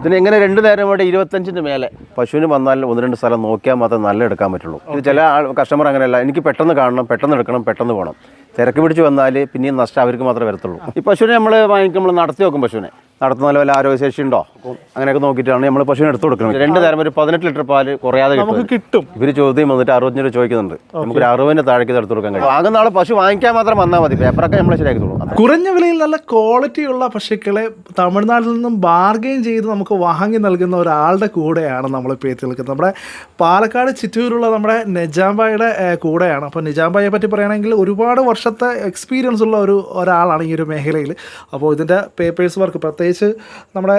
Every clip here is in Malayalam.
ഇതിന്? എങ്ങനെ രണ്ട് നേരം വേണ്ട ഇരുപത്തഞ്ചിന് മേലെ. പശുവിന് വന്നാൽ ഒന്ന് രണ്ട് സ്ഥലം നോക്കിയാൽ മാത്രമേ നല്ല എടുക്കാൻ പറ്റുള്ളൂ. ഇത് ചില കസ്റ്റമർ അങ്ങനെയല്ല. എനിക്ക് പെട്ടെന്ന് കാണണം പെട്ടെന്ന് എടുക്കണം പെട്ടെന്ന് പോകണം. തിരക്ക് പിടിച്ച് വന്നാൽ പിന്നെയും നഷ്ടം അവർക്ക് മാത്രമേ വരത്തുള്ളൂ. ഈ പശുവിനെ നമ്മൾ വാങ്ങിക്കുമ്പോൾ നടത്തി നോക്കും പശുവിനെ. നടത്തുന്ന വല്ല ആരോഗ്യശേഷി ഉണ്ടോ? അങ്ങനെയൊക്കെ നോക്കിയിട്ടാണ് നമ്മൾ പശുവിനെ എടുത്ത് കൊടുക്കുന്നത്. രണ്ട് നേരം ഒരു പതിനെട്ട് ലിറ്റർ പാൽ കുറയാതെ നമുക്ക് കിട്ടും. ഇവർ ഇവർ ചോദ്യം വന്നിട്ട് അറുപത്തഞ്ച് രൂപ ചോദിക്കുന്നുണ്ട്. നമുക്ക് അറുപതിന് താഴേക്ക് എടുത്തു കൊടുക്കാൻ കഴിയും. വാങ്ങുന്ന ആൾ പശു വാങ്ങിക്കാൻ മാത്രം വന്നാൽ മതി. പേപ്പറൊക്കെ നമ്മൾ ശരിയാക്കി കുറഞ്ഞ വിലയിൽ നല്ല ക്വാളിറ്റിയുള്ള പശുക്കളെ തമിഴ്നാട്ടിൽ നിന്നും ബാർഗെയിൻ ചെയ്ത് നമുക്ക് വാങ്ങി നൽകുന്ന ഒരാളുടെ കൂടെയാണ് നമ്മളിപ്പോൾ എത്തി നിൽക്കുന്നത്. നമ്മുടെ പാലക്കാട് ചിറ്റൂരുള്ള നമ്മുടെ നിജാംബായുടെ കൂടെയാണ്. അപ്പോൾ നിജാംബായെ പറ്റി പറയുകയാണെങ്കിൽ ഒരുപാട് വർഷത്തെ എക്സ്പീരിയൻസ് ഉള്ള ഒരു ഒരാളാണ് ഈ ഒരു മേഖലയിൽ അപ്പോൾ ഇതിന്റെ പേപ്പേഴ്സ് വർക്ക് പ്രത്യേകിച്ച് നമ്മുടെ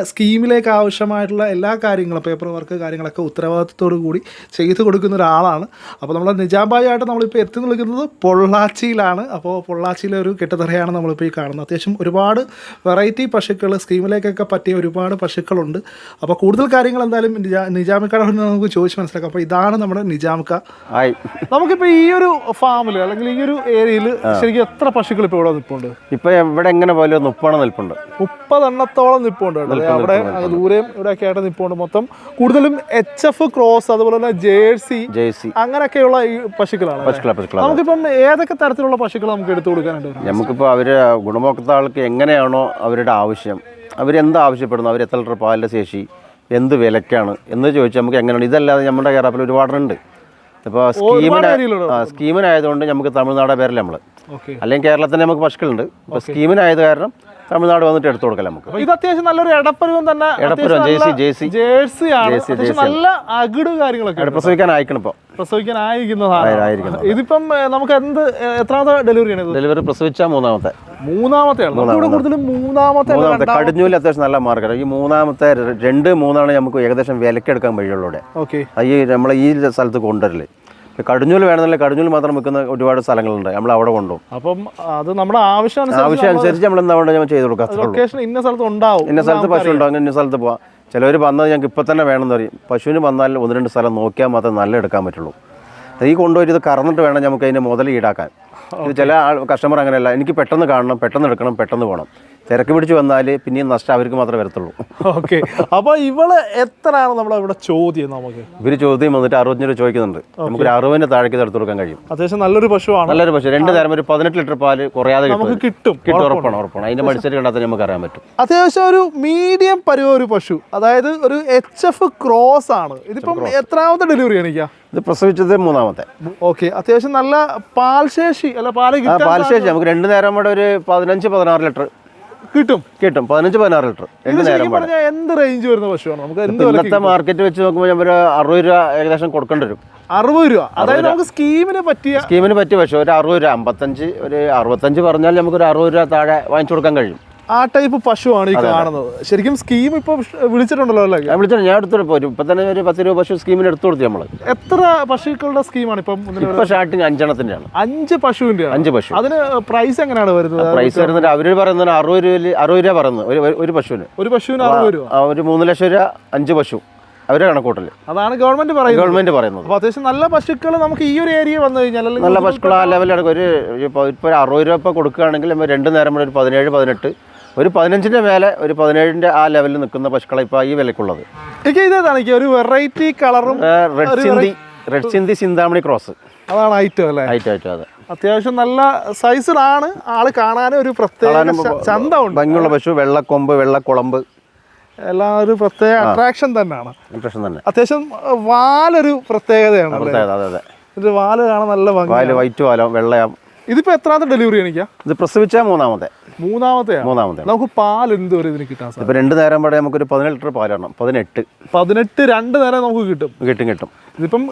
സ്കീമിലേക്ക് ആവശ്യമായിട്ടുള്ള എല്ലാ കാര്യങ്ങളും പേപ്പർ വർക്ക് കാര്യങ്ങളൊക്കെ ഉത്തരവാദിത്തത്തോടു കൂടി ചെയ്തു കൊടുക്കുന്ന ഒരാളാണ്. അപ്പോൾ നമ്മൾ നിജാംബായി ആയിട്ട് നമ്മളിപ്പോൾ എത്തി നിൽക്കുന്നത് പൊള്ളാച്ചിയിലാണ്. അപ്പോൾ പൊള്ളാച്ചിയിലെ ഒരു കെട്ടുതറയാണ് നമ്മളിപ്പോൾ ഈ കാണുന്നത്. അത്യാവശ്യം ഒരുപാട് വെറൈറ്റി പശുക്കൾ സ്കീമിലേക്കൊക്കെ പറ്റിയ ഒരുപാട് പശുക്കളുണ്ട്. അപ്പോൾ കൂടുതൽ കാര്യങ്ങൾ എന്തായാലും നിജാ നിജാമിക്കയുടെ അടുത്ത് നമുക്ക് ചോദിച്ച് മനസ്സിലാക്കാം. അപ്പോൾ ഇതാണ് നമ്മുടെ നിജാമിക്ക. ആയി നമുക്കിപ്പോൾ ഈ ഒരു ഫാമിൽ അല്ലെങ്കിൽ ഈ ഒരു ഏരിയയിൽ ശരിക്കും എത്ര പശുക്കൾ ഇപ്പോൾ ഇവിടെ നിൽപ്പുണ്ട്? ഇപ്പോൾ എവിടെ എങ്ങനെ പോലെ മുപ്പണം നിൽപ്പുണ്ട്. മുപ്പതെണ്ണത്തോളം നിൽപ്പുണ്ട് കേട്ടോ. ദേ ദൂരെയും ദൂരെയും ഇവിടെയൊക്കെ ആയിട്ട് നിൽപ്പുണ്ട് മൊത്തം കൂടുതലും എച്ച് എഫ് ക്രോസ് അതുപോലെ തന്നെ ജേഴ്സി ജേഴ്സി അങ്ങനെയൊക്കെയുള്ള ഈ പശുക്കളാണ് പശുക്കളാണ് പശുക്കള പശുക്കള. നമുക്കിപ്പം ഏതൊക്കെ തരത്തിലുള്ള പശുക്കൾ നമുക്ക് എടുത്തു കൊടുക്കാനായിട്ട് വരും നമുക്കിപ്പോൾ അവർ ഗുണഭോക്ത ആൾക്ക് എങ്ങനെയാണോ അവരുടെ ആവശ്യം അവരെന്ത് ആവശ്യപ്പെടുന്നു അവർ എത്ര ലിറ്റർ പാലിന്റെ ശേഷി എന്ത് വിലക്കാണ് എന്ന് ചോദിച്ചാൽ നമുക്ക് എങ്ങനെയാണ്? ഇതല്ലാതെ നമ്മുടെ കേരളത്തിൽ ഒരുപാടുണ്ട്. ഇപ്പോൾ സ്കീമിന് സ്കീമിനായതുകൊണ്ട് നമുക്ക് തമിഴ്നാട് പേരല്ല നമ്മൾ അല്ലെങ്കിൽ കേരളത്തിൽ നമുക്ക് പശുക്കളുണ്ട്. ഇപ്പോൾ സ്കീമിനായത് കാരണം തമിഴ്നാട് വന്നിട്ട് എടുത്തു കൊടുക്കാം നമുക്ക്? ഇത് അത്യാവശ്യം നല്ലൊരു എടപ്പരുവം തന്നെ. എടപ്പരുവം ജേഴ്സി, ജേഴ്സി. ജേഴ്സി ആണ്. നല്ല അകിട് കാര്യങ്ങളൊക്കെ പ്രസവിക്കാൻ അയക്കണം ഇപ്പോൾ ആയിരിക്കണം. ഇതിപ്പം നമുക്ക് എന്ത് എത്രാമത്തെ ഡെലിവറി ആണ് ഇത്? ഡെലിവറി പ്രസവിച്ച മൂന്നാമത്തെ. മൂന്നാമത്തെയാണ് ഇവിടെ കൂടുതലും മൂന്നാമത്തെ മൂന്നാമത്തെ. കടിഞ്ഞൂൽ അത്യാവശ്യം നല്ല മാർക്കറ്റ് ഈ മൂന്നാമത്തെ രണ്ട് മൂന്നാണ് നമുക്ക് ഏകദേശം വിലക്കെടുക്കാൻ കഴിയുള്ളൂ ഇവിടെ. ഓക്കെ ഈ നമ്മളെ ഈ സ്ഥലത്ത് കൊണ്ടുവരൽ. ഇപ്പൊ കടിഞ്ഞൂൽ വേണമെന്നില്ല. കടിഞ്ഞൂൽ മാത്രം വെക്കുന്ന ഒരുപാട് സ്ഥലങ്ങളുണ്ട്. നമ്മൾ അവിടെ കൊണ്ടുപോകും. അപ്പം അത് നമ്മുടെ ആവശ്യം ആവശ്യം അനുസരിച്ച് നമ്മൾ എന്താ വേണ്ടത് ഞാൻ ചെയ്ത് കൊടുക്കാത്തുള്ളൂ ലൊക്കേഷൻ ഇന്ന സ്ഥലത്ത് ഉണ്ടാവും ഇന്ന സ്ഥലത്ത് പശു ഉണ്ടാവും ഇന്ന സ്ഥലത്ത് പോവാം. ചിലവർ വന്നത് ഞങ്ങൾക്ക് ഇപ്പം തന്നെ വേണമെന്ന് പറയും. പശുവിന് വന്നാൽ ഒന്ന് രണ്ട് സ്ഥലം നോക്കിയാൽ മാത്രമേ നല്ല എടുക്കാൻ പറ്റുള്ളൂ. ഈ കൊണ്ടുപോയി ഇത് കറന്നിട്ട് വേണം നമുക്ക് അതിന്റെ മുതൽ ഈടാക്കാൻ. ഇത് ചില ആൾ കസ്റ്റമർ അങ്ങനെയല്ല. എനിക്ക് പെട്ടെന്ന് കാണണം പെട്ടെന്ന് എടുക്കണം പെട്ടെന്ന് പോകണം. തിരക്ക് പിടിച്ച് വന്നാൽ പിന്നെയും നഷ്ടം അവർക്ക് മാത്രമേ വരത്തുള്ളൂ. ഓക്കെ. അപ്പോൾ ഇവൾ എത്രയാണ് നമ്മളെ ഇവിടെ ചോദ്യം നമുക്ക്? ഇവർ ചോദ്യം വന്നിട്ട് അറുപത്തഞ്ച് രൂപ ചോദിക്കുന്നുണ്ട്. നമുക്ക് ഒരു അറുപതിന് താഴേക്ക് ഇത് കൊടുക്കാൻ കഴിയും. അത്യാവശ്യം നല്ലൊരു പശുവാണ്. നല്ലൊരു പശു. രണ്ട് നേരം ഒരു പതിനെട്ട് ലിറ്റർ പാൽ കുറയാതെ നമുക്ക് കിട്ടും. കിട്ടും ഉറപ്പാണ്. ഉറപ്പാണ് അതിന്റെ മത്സരം കണ്ടാൽ നമുക്ക് അറിയാൻ പറ്റും. അത്യാവശ്യം ഒരു മീഡിയം പരുവ ഒരു പശു. അതായത് ഒരു എച്ച് എഫ് ക്രോസ് ആണ്. ഇതിപ്പം എത്രാമത്തെ ഡെലിവറി ആണിക്കാ ഇത് പ്രസവിച്ചത് മൂന്നാമത്തെ. ഓക്കെ. അത്യാവശ്യം നല്ല പാൽശേഷി അല്ല പാൽ കിട്ടാൻ പാൽശേഷി. നമുക്ക് രണ്ട് നേരം കൂടെ ഒരു പതിനഞ്ച് പതിനാറ് ലിറ്റർ കിട്ടും. കിട്ടും. പതിനഞ്ച് പതിനാറ് ലിറ്റർ. എന്ത് രണ്ട് നേരം എന്ത് റേഞ്ച് വരുന്ന പശുവാണ് നമുക്ക് ഇന്നത്തെ മാർക്കറ്റ് വെച്ച് നോക്കുമ്പോൾ ഞാൻ ഒരു അറുപത് രൂപ ഏകദേശം കൊടുക്കേണ്ടി വരും. അറുപത് രൂപ. അതായത് നമുക്ക് സ്കീമിന് പറ്റിയ സ്കീമിന് പറ്റിയ പശു ഒരു അറുപത് രൂപ അമ്പത്തഞ്ച് ഒരു അറുപത്തഞ്ച് പറഞ്ഞാൽ നമുക്ക് ഒരു അറുപത് രൂപ താഴെ വാങ്ങിച്ചു കൊടുക്കാൻ കഴിയും. ആ ടൈപ്പ് പശുവാണ് ഈ കാണുന്നത്. ശരിക്കും സ്കീം ഇപ്പൊ വിളിച്ചിട്ടുണ്ടല്ലോ അല്ലേ? വിളിച്ചിട്ടുണ്ട്. ഞാൻ എടുത്തു ഇപ്പൊ ഇപ്പം തന്നെ ഒരു പത്ത് രൂപ പശു സ്കീമിന് എടുത്തു കൊടുത്തു നമ്മൾ. എത്ര പശുക്കളുടെ സ്കീമാണ് ഇപ്പം ഇപ്പൊ സ്റ്റാർട്ടിങ് അഞ്ചെണ്ണത്തിന്റെയാണ് അഞ്ച് പശുവിന്റെ അഞ്ച് പശു. അതിന് പ്രൈസ് എങ്ങനെയാണ് വരുന്നത്? പ്രൈസ് വരുന്നത് അവർ പറയുന്നത് അറുപത് രൂപ അറുപത് രൂപ പറയുന്നത്. ഒരു ഒരു- പശുവിന്. ഒരു പശുവിന് അറുപത് രൂപ. ഒരു മൂന്ന് ലക്ഷം രൂപ അഞ്ച് പശു. അവരെ കണക്കൂട്ടൽ അതാണ് ഗവൺമെന്റ് പറയുന്നത്. ഗവൺമെന്റ് പറയുന്നത്. അപ്പോൾ അത്യാവശ്യം നല്ല പശുക്കൾ നമുക്ക് ഈ ഒരു ഏരിയ വന്നു കഴിഞ്ഞാൽ നല്ല പശുക്കൾ ആ ലെവലിൽ ഒരു ഇപ്പോൾ ഇപ്പോൾ അറുപത് രൂപ ഇപ്പോൾ കൊടുക്കുകയാണെങ്കിൽ രണ്ട് നേരം കൂടെ ഒരു പതിനേഴ് പതിനെട്ട് ഒരു പതിനഞ്ചിന്റെ മേലെ ഒരു പതിനേഴിന്റെ ആ ലെവലിൽ നിൽക്കുന്ന പശുക്കളെ ഇപ്പോൾ ഈ വിലക്കുള്ളത്. എനിക്ക് ഇതാണ് ഒരു വെറൈറ്റി കളറും റെഡ് ചിന്തി റെഡ് ചിന്തി സിന്താമണി ക്രോസ്. അതാണ് ഐറ്റം അല്ലേ? ഐറ്റം ഐറ്റം അതെ. അത്യാവശ്യം നല്ല സൈസിലാണ് ആൾ കാണാനും ഒരു പ്രത്യേക ചന്ത ഉണ്ട് ചന്തമുണ്ട്. ഭംഗിയുള്ള പശു വെള്ളക്കൊമ്പ് വെള്ളക്കുളമ്പ്. എല്ലാം ഒരു പ്രത്യേക അട്രാക്ഷൻ തന്നെയാണ്. അട്രാക്ഷൻ തന്നെ. അത്യാവശ്യം വാലൊരു പ്രത്യേകതയാണ് പ്രത്യേകത അതെ അതെ. വാൽ കാണാൻ നല്ല ഭംഗി വൈറ്റ് വാലോ വെള്ളയാം ഇതിപ്പോ എത്രാമത്തെ ഡെലിവറി എനിക്കാ ഇത് പ്രസവിച്ച മൂന്നാമത്തെ. മൂന്നാമത്തെ മൂന്നാമത്തെ. നമുക്ക് പാൽ എന്ത് വരെ ഇതിന് കിട്ടാൻ സാധിക്കും ഇപ്പോൾ രണ്ട് നേരം പാടെ നമുക്കൊരു പതിനെട്ട് ലിറ്റർ പാൽ ഇടണം പതിനെട്ട്. പതിനെട്ട് രണ്ട് നേരം നമുക്ക് കിട്ടും. കിട്ടും കിട്ടും. ഇതിപ്പം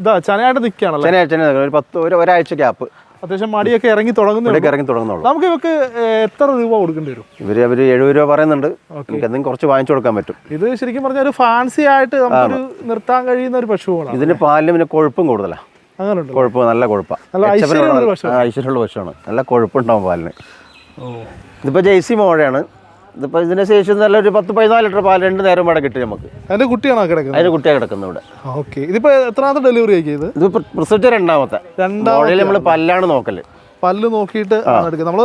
ഇതാ ചനയായിട്ട് നിൽക്കുകയാണല്ലോ ചെന്നൈ ഒരു പത്ത് ഒരു ഒരാഴ്ച ഗ്യാപ്പ് അത്യാവശ്യം മടിയൊക്കെ ഇറങ്ങി തുടങ്ങുന്നു ഇവിടേക്ക് ഇറങ്ങി തുടങ്ങുന്നുള്ളൂ നമുക്ക് ഇവർക്ക് എത്ര രൂപ കൊടുക്കേണ്ടി വരും? ഇവർ അവർ എഴുപത് രൂപ പറയുന്നുണ്ട്. നമുക്ക് എന്തെങ്കിലും കുറച്ച് വാങ്ങിച്ചു കൊടുക്കാൻ പറ്റും. ഇത് ശരിക്കും പറഞ്ഞാൽ ഒരു ഫാൻസി ആയിട്ട് നമുക്ക് നിർത്താൻ കഴിയുന്ന ഒരു പശുവാണ് ഇതിന് പാലിന് പിന്നെ കൊഴുപ്പും കൂടുതലാണ് അങ്ങനെ കൊഴുപ്പ് നല്ല കൊഴുപ്പാണ് നല്ല ഐശ്വര്യമുള്ള. പശുവാണ് നല്ല കൊഴുപ്പുണ്ടാവും പാലിന്. ഇതിപ്പോൾ ജെയ്സി മോഴയാണ് ഇതിപ്പോൾ ഇതിന് ശേഷം നല്ലൊരു പത്ത് പതിനാല് ലിറ്റർ പാൽ രണ്ട് നേരം ഇവിടെ കിട്ടും നമുക്ക്. അതിന്റെ കുട്ടിയാണോ കിടക്കുന്നത്? അതിന്റെ കുട്ടിയാണ് കിടക്കുന്നത് ഇവിടെ. ഓക്കെ. ഇതിപ്പോ എത്രാമത്തെ ഡെലിവറി ആക്കി ഇത്? പ്രസവിച്ച രണ്ടാമത്തെ. രണ്ടാമത്തെ നമ്മൾ പല്ലാണ് നോക്കൽ. പല്ല് നോക്കിയിട്ട് ആണ് എടുക്കുന്നത്. നമ്മൾ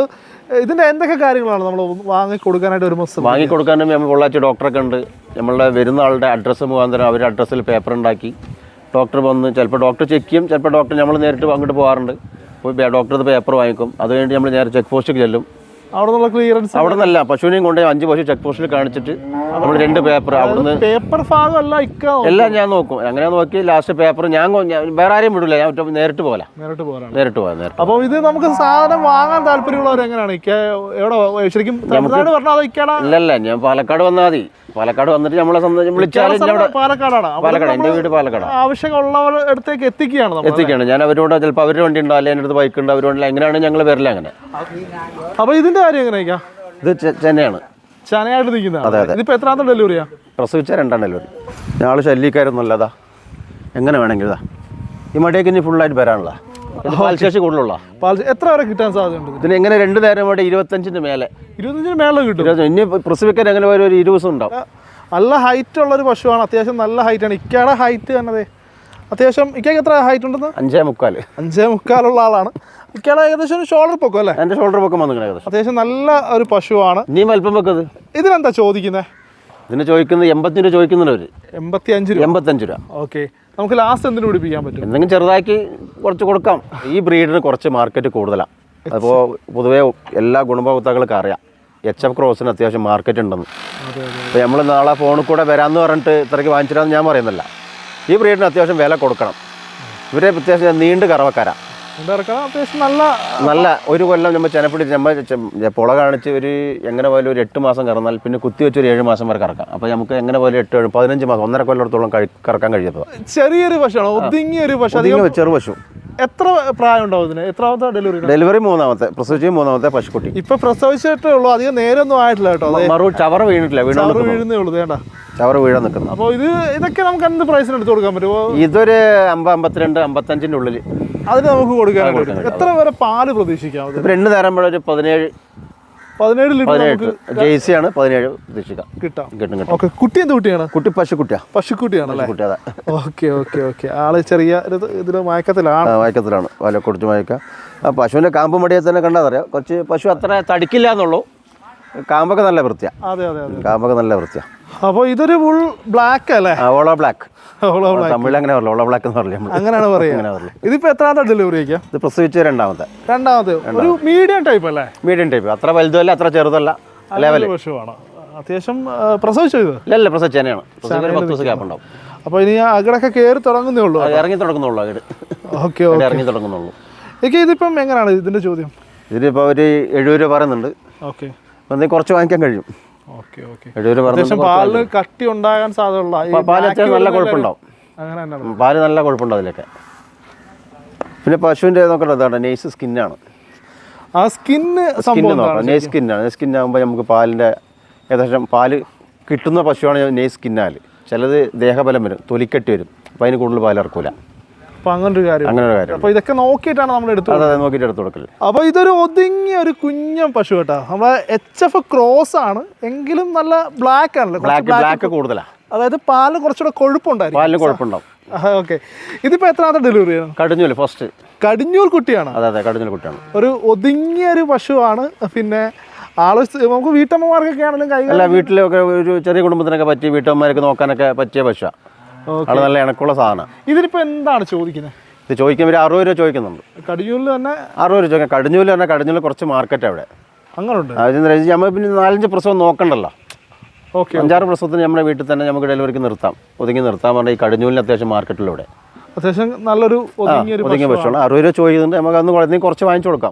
ഇതിന്റെ എന്തൊക്കെ കാര്യങ്ങളാണ് നമ്മൾ വാങ്ങി കൊടുക്കാനായിട്ട് ഒരു വാങ്ങി വാങ്ങിക്കൊടുക്കാനും നമ്മൾ പൊള്ളാച്ചി ഡോക്ടറൊക്കെ ഉണ്ട്. നമ്മളുടെ വരുന്ന ആളുടെ അഡ്രസ്സ് മുഖാന്തരം അവരുടെ അഡ്രസ്സിൽ പേപ്പർ ഉണ്ടാക്കി. ഡോക്ടർ വന്ന് ചിലപ്പോൾ ഡോക്ടർ ചെക്ക് ചെയ്യും ചിലപ്പോൾ ഡോക്ടർ നമ്മൾ നേരിട്ട് അങ്ങോട്ട് പോകാറുണ്ട്. പോയി ഡോക്ടർ പേപ്പർ വാങ്ങിക്കും. അത് കഴിഞ്ഞ് നമ്മൾ നേരെ ചെക്ക് പോസ്റ്റിൽ ചെല്ലും. അവിടെ നിന്നുള്ള ക്ലിയറൻസ് അവിടെ നിന്നല്ല പശുവിനെയും കൊണ്ട് അഞ്ച് പശു ചെക്ക് പോസ്റ്റിൽ കാണിച്ചിട്ട് നമ്മൾ രണ്ട് പേപ്പർ അവിടുന്ന് പേപ്പർ ഭാഗമല്ല എല്ലാം ഞാൻ നോക്കും. അങ്ങനെ നോക്കി ലാസ്റ്റ് പേപ്പർ ഞാൻ വേറെ ആരെയും വിടില്ല ഞാൻ നേരിട്ട് പോകാം നേരിട്ട് പോകാം നേരിട്ട് അപ്പോൾ ഇത് നമുക്ക് സാധനം വാങ്ങാൻ താല്പര്യമുള്ളവർ എങ്ങനെയാണ് എവിടെ? ശരിക്കും പറഞ്ഞാൽ ഇല്ലല്ല ഞാൻ പാലക്കാട് വന്നാൽ മതി. പാലക്കാട് വന്നിട്ട് നമ്മളെ സ്വന്തം വിളിച്ചാൽ പാലക്കാടാണ്. പാലക്കാട് എന്റെ വീട് പാലക്കാട്. ആവശ്യമുള്ളവർ അടുത്തേക്ക് എത്തിക്കുകയാണ് എത്തിക്കാണ് ഞാൻ അവരോട് ചിലപ്പോൾ അവരുടെ വണ്ടി ഉണ്ടോ? അല്ലെങ്കിൽ എന്റെ അടുത്ത് ബൈക്ക് ഉണ്ട്. അവരോട് എങ്ങനെയാണ് ഞങ്ങൾ വരില്ല അങ്ങനെ? അപ്പോൾ ഇതിന്റെ കാര്യം എങ്ങനെയാ? ഇത് ചെന്നൈയാണ്. ചനയായിട്ട് നിൽക്കുന്നതാണ്. ഇതിപ്പോ എത്രാമത്തെ ഡെലിവറിയാ പ്രസവിച്ച രണ്ടാം ഡെലിവറി ഞങ്ങൾ ശല്യക്കാരൊന്നുമല്ല അതാ എങ്ങനെ വേണമെങ്കിൽ ഈ മടിയൊക്കെ ഇനി ഫുള്ളായിട്ട് വരാനുള്ള പാൽശേഷി കൂടുതലുള്ള. പാൽ എത്ര വരെ കിട്ടാൻ സാധ്യതയുണ്ട് ഇതിന്? എങ്ങനെ രണ്ട് നേരം വേണ്ട ഇരുപത്തഞ്ചിന്റെ മേലെ. ഇരുപത്തഞ്ചിന് മേലെ കിട്ടും. ഇനി പ്രസവിക്കാൻ എങ്ങനെ ഒരു ഇരുപത് ദിവസം ഉണ്ടാവും. നല്ല ഹൈറ്റ് ഉള്ള ഒരു പശുവാണ്. അത്യാവശ്യം നല്ല ഹൈറ്റ് ആണ്. ഇക്കയുടെ ഹൈറ്റ് തന്നെ അത്യാവശ്യം ഇക്കയ്ക്ക് എത്ര ഹൈറ്റ് ഉണ്ടെന്ന്? അഞ്ചേ മുക്കാൽ. അഞ്ചേ മുക്കാലുള്ള ആളാണ്. ഇക്കയുടെ ഏകദേശം ഒരു ഷോൾഡർ പൊക്കം അല്ലേ? എന്റെ ഷോൾഡർ പൊക്കം വന്നു ഏകദേശം. അത്യാവശ്യം നല്ല ഒരു പശുവാണ്. നീ അല്പം വെക്കത്. ഇതിനെന്താ ചോദിക്കുന്നത് ഇതിന് ചോദിക്കുന്നത് എൺപത്തി രൂപ ചോദിക്കുന്നുണ്ട് അവർ എൺപത്തി അഞ്ച് രൂപ. എൺപത്തഞ്ച് രൂപ. ഓക്കെ. നമുക്ക് ലാസ്റ്റ് എന്തിനു പിടിപ്പിക്കാൻ പറ്റും? എന്തെങ്കിലും ചെറുതാക്കി കുറച്ച് കൊടുക്കാം. ഈ ബ്രീഡിന് കുറച്ച് മാർക്കറ്റ് കൂടുതലാണ് അപ്പോൾ പൊതുവേ എല്ലാ ഗുണഭോക്താക്കൾക്ക് അറിയാം. എച്ച് എഫ് ക്രോസിന് അത്യാവശ്യം മാർക്കറ്റ് ഉണ്ടെന്ന്. അപ്പോൾ നമ്മൾ നാളെ ഫോണിൽ കൂടെ വരാമെന്ന് പറഞ്ഞിട്ട് ഇത്രയ്ക്ക് വാങ്ങിച്ചിട്ടാന്ന് ഞാൻ പറയുന്നില്ല. ഈ ബ്രീഡിന് അത്യാവശ്യം വില കൊടുക്കണം. ഇവരെ അത്യാവശ്യം നീണ്ട് കറവക്കാരാ. എന്താ ഇറക്കാം അത്യാവശ്യം നല്ല നല്ല ഒരു കൊല്ലം നമ്മൾ ചെനപ്പിടിച്ച് നമ്മൾ പുള കാണിച്ച് ഒരു എങ്ങനെ പോലും ഒരു എട്ട് മാസം കറന്നാൽ പിന്നെ കുത്തി വെച്ച് ഒരു ഏഴ് മാസം വരെ കറക്കാം. അപ്പോൾ നമുക്ക് എങ്ങനെ പോലും എട്ട് ഏഴ് പതിനഞ്ച് മാസം ഒന്നര കൊല്ലത്തോളം കറക്കാൻ കഴിയാത്തതാണ് ചെറിയൊരു പശുവാണ് ഒതുങ്ങിയ ഒരു പശു. അധികം ചെറു പശു. എത്ര പ്രായം ഉണ്ടാവും ഇതിന്? എത്രാമത്തെ ഡെലിവറി ഡെലിവറി മൂന്നാമത്തെ പ്രസവിച്ച് മൂന്നാമത്തെ പശുക്കുട്ടി. ഇപ്പൊ പ്രസവിച്ചിട്ടേ ഉള്ളൂ അധികം നേരൊന്നും ആയിട്ടില്ല കേട്ടോ മറു ചവറ വീണിട്ടില്ല വീഴുന്നേ ഉള്ളൂ വേണ്ട. ചവറ വീഴാൻ നിൽക്കുന്നു അപ്പോൾ ഇത് ഇതൊക്കെ നമുക്ക് എന്ത് പ്രൈസിന് എടുത്ത് കൊടുക്കാൻ പറ്റുമോ ഇതൊരു അമ്പത് അമ്പത്തിരണ്ട് അമ്പത്തഞ്ചിന്റെ ഉള്ളിൽ അതിന് നമുക്ക് കൊടുക്കാനായിട്ട് പറ്റും. എത്ര വരെ പാൽ പ്രതീക്ഷിക്കാം രണ്ട് ഒരു പതിനേഴ് പതിനേഴ് ലിറ്റർ നമുക്ക് ജേഴ്സിയാണ് പതിനേഴ് പ്രതീക്ഷിക്കാം. കിട്ടാം. കിട്ടും കിട്ടും. ഓക്കെ. കുട്ടി എന്ത് കുട്ടിയാണ്? കുട്ടി പശുക്കുട്ടിയാ. പശുക്കുട്ടിയാണ് കുട്ടിയാ ഓക്കെ ഓക്കെ ഓക്കെ. ആൾ ചെറിയ ഇതിൽ മയക്കത്തിലാണ്. ആ, മയക്കത്തിലാണ്. വല കൊടുത്ത് മയക്കാം. ആ പശുവിന്റെ കാമ്പ് മടിയെ തന്നെ കണ്ടാൽ അറിയാം. കുറച്ച് പശു അത്ര തടിക്കില്ല എന്നുള്ളൂ. കാമ്പൊക്കെ നല്ല വൃത്തിയാ. അതെ അതെ അതെ. കാമ്പൊക്കെ നല്ല വൃത്തിയാ. അപ്പോൾ ഇതൊരു ഫുൾ ബ്ലാക്ക് അല്ലേ? ഓളോ ബ്ലാക്ക് ഓളോ black. തമിഴിൽ അങ്ങനെ പറയില്ല ഓളോ ബ്ലാക്ക് എന്ന് പറയില്ല അങ്ങനെയാണ് അങ്ങനെ പറയുക ഇതിപ്പോ എത്രാമത്തെ ഡെലിവറി ആക്കിയാ ഇത് പ്രസവിച്ച രണ്ടാമത്തെ. രണ്ടാമത്തെ. ഒരു മീഡിയം ടൈപ്പ് അല്ലേ? മീഡിയം ടൈപ്പ് അത്ര വലുതല്ല അത്ര ചെറുതല്ല ലെവൽ ഒരു പശുവാണ് അത്യാവശ്യം ആ, പ്രസവിച്ചോ ഇത്? ഇല്ലല്ല പ്രസവിച്ച തന്നെയാണ്. പ്രസവിച്ച പത്ത് ദിവസം ഗ്യാപ്പ് ഉണ്ടാവും അപ്പോൾ ഇനി അകടൊക്കെ കയറി തുടങ്ങുന്നേ ഉള്ളൂ ഇറങ്ങി തുടങ്ങുന്നുള്ളൂ ഓക്കെ ഇറങ്ങി തുടങ്ങുന്നുള്ളൂ. എനിക്ക് ഇതിപ്പം എങ്ങനെയാണ് ഇതിന്റെ ചോദ്യം? ഒരു എഴുപത് രൂപ പറയുന്നുണ്ട്. ഓക്കെ. എന്തെങ്കിലും കുറച്ച് വാങ്ങിക്കാൻ കഴിയും. പാൽ കട്ടി ഉണ്ടാകാൻ സാധ്യതയുള്ള പാൽ നല്ല കുഴപ്പമുണ്ടാവും പാൽ നല്ല കുഴപ്പമുണ്ടാവും അതിലൊക്കെ. പിന്നെ പശുവിന്റെ നോക്കട്ടെ ഇതാണ് നെയ്സ് സ്കിന്നാണ്. ആ സ്കിന്ന് സ്കിന്ന് സംഭവം നെയ് സ്കിന്നാണ്. നെയ്സ് സ്കിന്നാകുമ്പോൾ നമുക്ക് പാലിന്റെ ഏകദേശം പാൽ കിട്ടുന്ന പശുവാണ് നെയ് സ്കിന്നാൽ ചിലത് ദേഹബലം വരും തൊലിക്കെട്ടി വരും. അപ്പോൾ അതിന് കൂടുതൽ പാൽ ഇറക്കൂല. അപ്പൊ അങ്ങനെ ഒരു കാര്യം. അങ്ങനെ ഒരു കാര്യം. അപ്പൊ ഇതൊക്കെ നോക്കിയിട്ടാണ് നമ്മൾ എടുത്തത് അതെ നോക്കിയിട്ട് എടുത്തു കൊടുക്കൽ അപ്പൊ ഇതൊരു ഒതുങ്ങിയ ഒരു കുഞ്ഞൻ പശു കേട്ടോ. നമ്മളെ എച്ച് എഫ് ക്രോസ് ആണ്. എങ്കിലും നല്ല ബ്ലാക്ക് ആണല്ലോ. ബ്ലാക്ക് ബ്ലാക്ക് കൂടുതലാണ് അതായത് പാൽ കുറച്ചുകൂടെ കൊഴുപ്പുണ്ടായിരുന്നു പാലിന് കുഴപ്പമുണ്ടാവും ഓക്കെ ഇതിപ്പോ എത്രാമത്തെ ഡെലിവറിയാണ് കടിഞ്ഞൂൽ ഫസ്റ്റ് കടിഞ്ഞൂർ കുട്ടിയാണ്. അതെ അതെ കടിഞ്ഞൂർ കുട്ടിയാണ്. ഒരു ഒതുങ്ങിയ ഒരു പശുവാണ് പിന്നെ ആൾ നമുക്ക് വീട്ടമ്മമാർക്കൊക്കെ ആണെങ്കിലും കൈ അല്ല വീട്ടിലൊക്കെ ഒരു ചെറിയ കുടുംബത്തിനൊക്കെ പറ്റി വീട്ടമ്മമാർക്ക് നോക്കാനൊക്കെ പറ്റിയ പശുവാണ് ആൾ നല്ല ഇണക്കുള്ള സാധനമാണ് ഇതിനിപ്പോ എന്താണ് ചോദിക്കുന്നത്? ഇത് ചോദിക്കുമ്പോൾ ഒരു അറുപത് രൂപ ചോദിക്കുന്നുണ്ട്. കടിഞ്ഞൂലിൽ തന്നെ അറുപത് രൂപ ചോദിക്കാം കടിഞ്ഞൂൽ തന്നെ കടിഞ്ഞൂൽ കുറച്ച് മാർക്കറ്റ് അവിടെ. വെച്ചാൽ നമ്മൾ പിന്നെ നാലഞ്ച് പ്രസവം നോക്കണ്ടല്ലോ. ഓക്കെ അഞ്ചാറ് പ്രസവത്തിന് നമ്മുടെ വീട്ടിൽ തന്നെ നമുക്ക് ഡെലിവറിക്ക് നിർത്താം. ഒതുങ്ങി നിർത്താൻ പറഞ്ഞാൽ ഈ കടിഞ്ഞൂലിന് അത്യാവശ്യം മാർക്കറ്റിലൂടെ അത്യാവശ്യം നല്ലൊരു ഒതുങ്ങിയ പശുവാണ് അറുപത് രൂപ ചോദിക്കുന്നുണ്ട്. നമുക്ക് അന്ന് കുറച്ച് വാങ്ങിച്ചു കൊടുക്കാം.